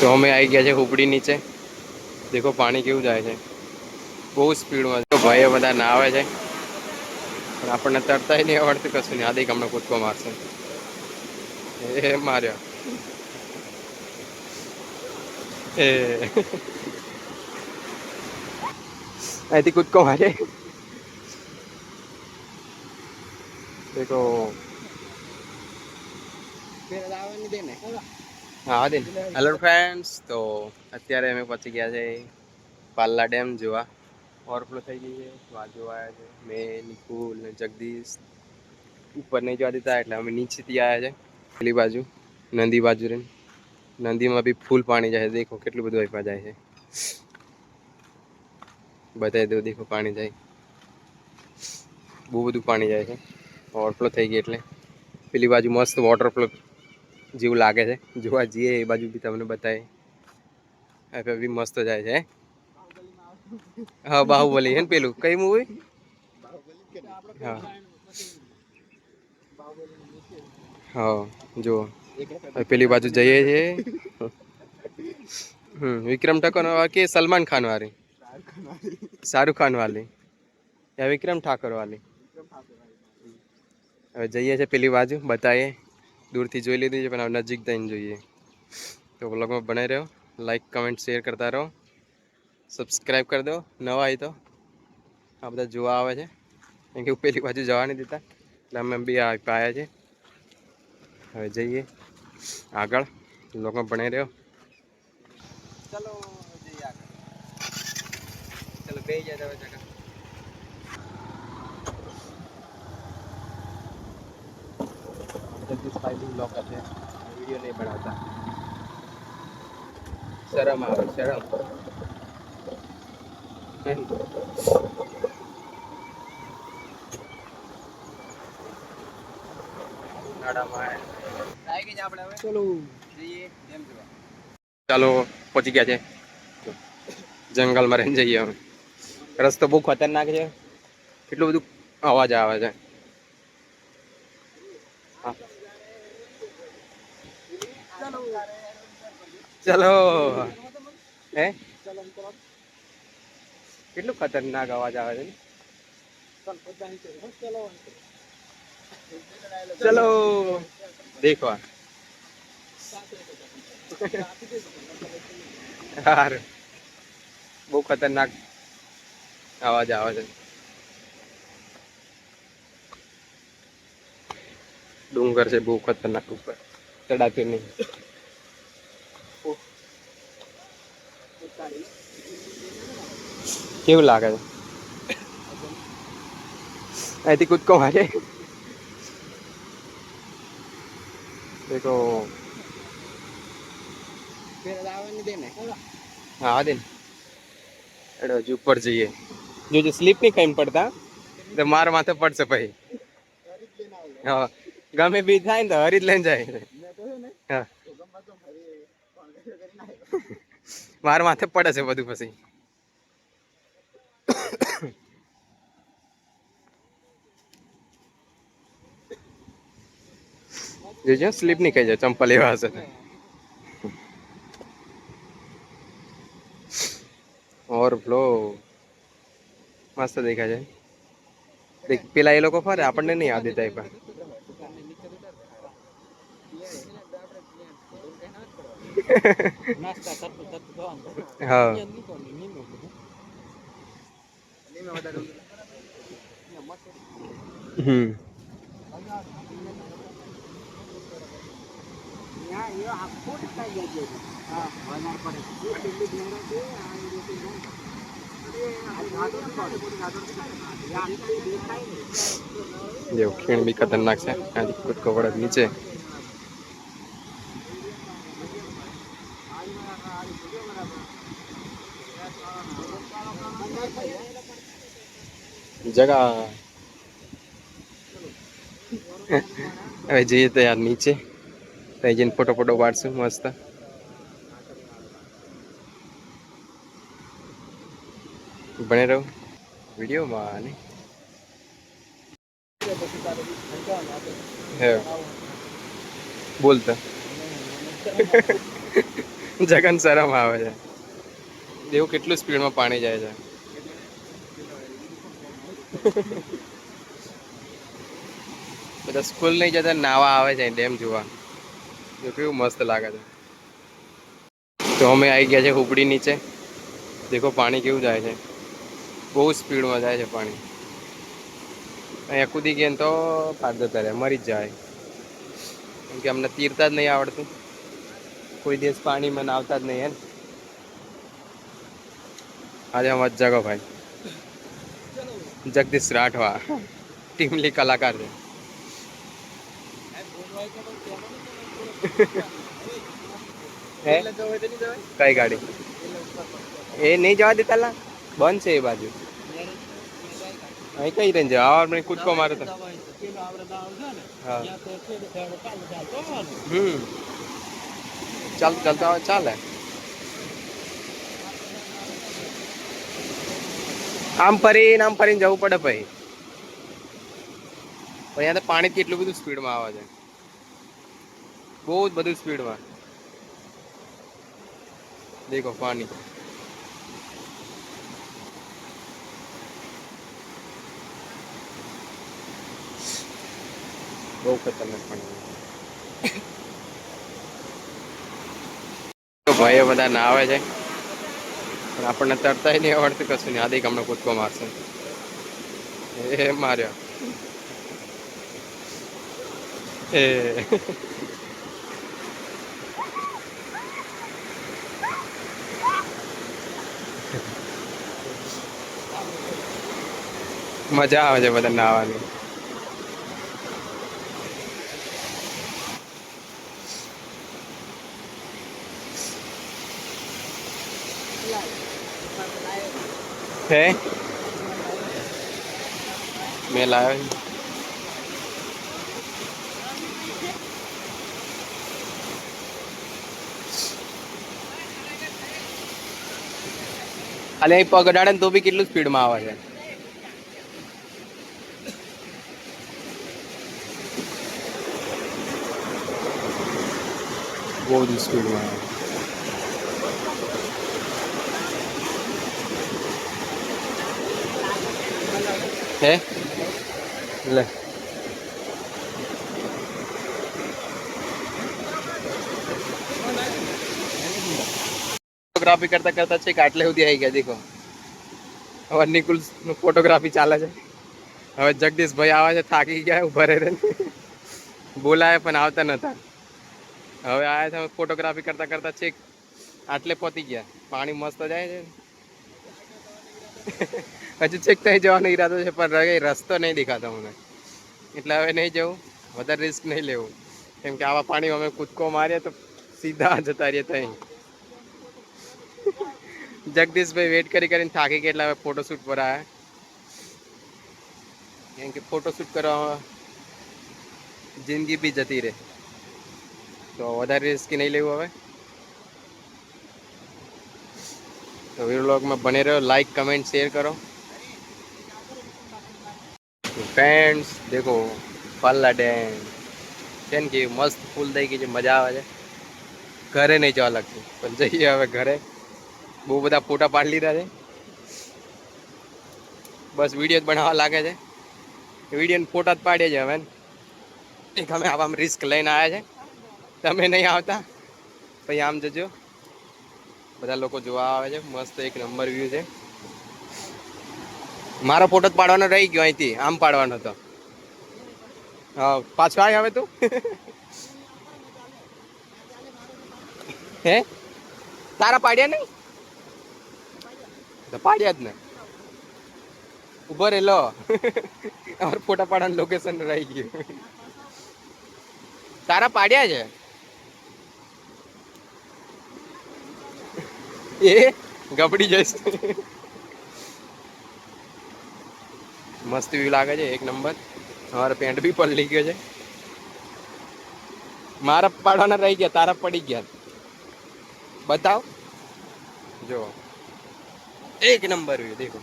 તો અમે આવી ગયા છે હુપડી નીચે. દેખો પાણી કેવું જાય છે. બહુ સ્પીડમાં. તો ભાઈઓ બધા નાવે છે. પણ આપણને તરતા નહીં આવડતું કશું નહીં. આદિક હમણાં કૂદકો મારશે. એ માર્યો. એ. અહીંથી કૂદકો મારે. દેખો. હા દે હેલો ફ્રેન્ડ્સ તો અત્યારે અમે પહોંચી ગયા છે પાલ્લા ડેમ જોવા. ઓવરફ્લો થઈ ગઈ છે. જોવા આવ્યા છે. મેં, નિકુલ ને જગદીશ ઉપર નહીં જોવા દેતા એટલે અમે નીચેથી આવ્યા છે. પેલી બાજુ, નદી બાજુ રહીને. નદીમાં બી ફૂલ પાણી જાય છે. દેખો કેટલું બધું આપ્યા જાય છે. બતાવી દો દેખો પાણી જાય. બહુ બધું પાણી જાય છે. ઓવરફ્લો થઈ ગઈ એટલે. પેલી બાજુ મસ્ત વોટરફ્લો જેવું લાગે છે. જોવા જઈએ, એ બાજુ બી તમને બતાવે હવે બી મસ્ત જાય છે, હા? બાહુબલી, હે ને પેલું? કઈ મૂવી હા. હા, જુઓ. પેલી બાજુ જઈએ છીએ. હમ, વિક્રમ ઠાકોર કે સલમાન ખાન વાળી? શાહરુખ ખાન વાળી. વિક્રમ ઠાકોર વાળી? હવે જઈએ છીએ પેલી બાજુ, બતાવીએ. દૂરથી જોઈ લીધી છે, પણ નજીક થઈને જોઈએ. તો બ્લોગમાં બનાવી રહ્યો લાઈક કમેન્ટ શેર કરતા રહો. સબસ્ક્રાઈબ કરી દો, નવા આવી તો. આ બધા જોવા આવે છે. કેમ કે પેલી બાજુ જવા નહીં દેતા. એટલે અમે બી આવ્યા છે. હવે જઈએ. આગળ બ્લોગમાં ભણી રહ્યો ચલો ચલો બે જાય જગદીશભાઈ બ્લોગ હશે. વીડિયો નહીં બનાવતા. શરમ આવે શરમ. ચાલો પહોંચી ગયા છે. જંગલમાં રહીને જઈએ હવે. રસ્તો બહુ ખતરનાક છે. કેટલું બધું અવાજ આવે છે. ચલો હે કેટલું ખતરનાક અવાજ આવે છે? ચલો દેખો યાર બહુ ખતરનાક અવાજ આવે છે ડુંગર છે બહુ ખતરનાક ઉપર ચડાતી નહીં કેવું લાગે છે? અહીંથી કૂદકો મારે. દેખો. હા દે ને હજુ ઉપર જઈએ. જો જો, સ્લીપ નહીં કઈ પડતા. તો મારા માથે પડશે પછી. હા. ગમે બી થાય ને તો હરી જ લઈને જાય. માર માથે પડે છે બધું પછી. જોજો સ્લીપ ખાઈ જાય, ચંપલ એવા હશે. ઓવરફ્લો મસ્ત દેખાય છે. પેલા એ લોકો ફરે, આપણને નહીં યાદ દેતા એ પણ. હમ જો ખીણ બી ખતરનાક છે કૂદકો પડે નીચે જગા. હવે જઈએ તો યાર નીચે. ત્યાં જઈને ફોટો ફોટો પાડશું મસ્ત. બને રહો વિડીયોમાં ને. હે. બોલતા જગન શરમ આવે છે. દેવું કેટલું સ્પીડમાં પાણી જાય છે. બધા સ્કૂલ નહીં જતા, નાવા આવે છે, ડેમ જોવા. જો કેવું મસ્ત લાગે છે. તો અમે આવી ગયા છે ઉપડી નીચે. દેખો પાણી કેવું જાય છે. બહુ સ્પીડમાં જાય છે પાણી. અહીંયા કૂદી ગયા તો પાડ જતા મરી જ જાય. કેમ કે અમને તીરતા જ નહીં આવડતું. કોઈ દિવસ પાણીમાં નાવતા જ નહીં એમ ને? આજે અમારા જગો ભાઈ. जगदीश राठवा टीमली कलाकार છે હે કઈ ગાડી એ નહીં જવા દેતા લા બંધ છે એ બાજુ અહીં કઈ રહીને જવા આપણે કૂદકો મારે તો હા હમ ચાલ ચાલતા હોય ચાલે આમ ફરીને આમ ફરીને જવું પડે ભાઈ. અહીંયા તો પાણી કેટલું બધું સ્પીડમાં આવે છે. બહુ જ બધું સ્પીડમાં. દેખો પાણી. બહુ ખતરનાક પાણી ભાઈઓ બધા નાવે છે. પણ આપણને તરતાય નહીં આવડતું કશું નહીં. આદિક હમણાં કૂદકો મારશે. એ માર્યો. એ. મજા આવે છે બધા નાવાની હે? મેં લાવ્યો અને અહીં પગ અડાડે ને તો બી કેટલું સ્પીડમાં આવે છે. બહુ જ સ્પીડમાં આવે. હે? લે. ફોટોગ્રાફી કરતા કરતા છે આટલે સુધી આવી ગયા દેખો. હવે નિકુલ ફોટોગ્રાફી ચાલે છે. હવે જગદીશભાઈ આવે છે થાકી ગયા ઊભા રહે બોલાય પણ આવતા નતા. હવે આવ્યા છે ફોટોગ્રાફી કરતા કરતા છેક આટલે પહોંચી ગયા. પાણી મસ્ત જાય છે. હજુ છેક ત્યાં જવાનો ઈરાદો છે, પણ રસ્તો નહીં દેખાતો મને. એટલે હવે નહીં જવું, વધારે રિસ્ક નહીં લેવું. કેમ કે આવા પાણીમાં અમે કૂદકો મારીએ તો સીધા જતા રહીએ ત્યાં. જગદીશભાઈ વેટ કરી કરીને થાકી ગયા એટલે હવે ફોટોશૂટ પર આવ્યા કેમ કે ફોટોશૂટ કરવામાં જિંદગી બી જતી રહે. તો વધારે રિસ્ક નહીં લેવું હવે. તો વ્લોગમાં બને રહ્યો લાઈક કમેન્ટ શેર કરો. ફ્રેન્ડ્સ દેખો, પલ્લા ડેમ. છે ને કે મસ્ત ફૂલ થઈ ગઈ છે, મજા આવે છે. ઘરે નહીં જવા લાગતું, પણ જઈએ હવે ઘરે. બહુ બધા ફોટા પાડી લીધા છે. બસ વીડિયો જ બનાવવા લાગે છે. વીડિયો ફોટા જ પાડીએ છીએ હવે. એક અમે આવા રિસ્ક લઈને આવ્યા છે. તમે નહીં આવતા? પછી આમ જજો. બધા લોકો જોવા આવે છે. મસ્ત એક નંબર વ્યૂ છે. મારો ફોટો પાડવાનો રહી ગયો અહીંથી. આમ પાડવાનો હતો. પાછો આવી હવે તું? હે? તારા પાડ્યા નહીં? તો પાડ્યા જ ને. ઊભો રહેલો ફોટા પાડવાનું લોકેશન રહી ગયું. તારા પાડ્યા છે? એ ગબડી જઈશ. મસ્ત વ્યૂ લાગે છે, એક નંબર અમારો પેન્ટ બી પલળી ગયો છે. મારા પાડવાના રહી ગયા, તારા પડી ગયા. બતાવ. જો એક નંબર વ્યૂ દેખો.